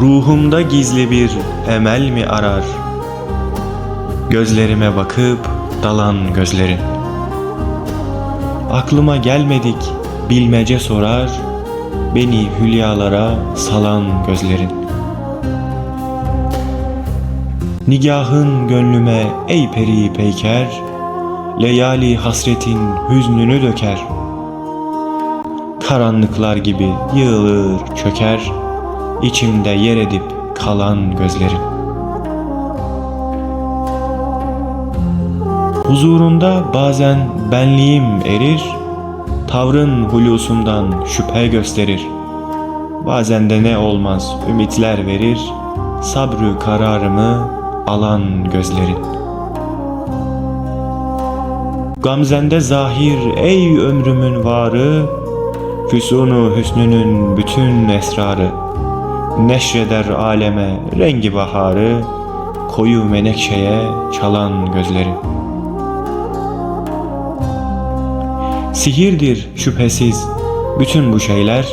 Ruhumda gizli bir emel mi arar? Gözlerime bakıp dalan gözlerin. Aklıma gelmedik bilmece sorar, beni hülyalara salan gözlerin. Nigahın gönlüme ey peri peyker, leyali hasretin hüznünü döker. Karanlıklar gibi yığılır çöker, içimde yer edip kalan gözlerin. Huzurunda bazen benliğim erir, tavrın hulusundan şüphe gösterir. Bazen de ne olmaz ümitler verir, sabrı kararımı alan gözlerin. Gamzende zahir ey ömrümün varı, Füsunu hüsnünün bütün esrarı, Neşreder aleme rengi baharı, Koyu menekşeye çalan gözlerin. Sihirdir şüphesiz bütün bu şeyler,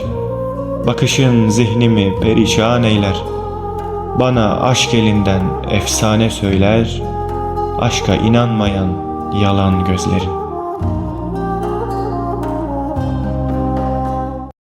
Bakışın zihnimi perişan eyler. Bana aşk elinden efsane söyler, Aşka inanmayan yalan gözlerin.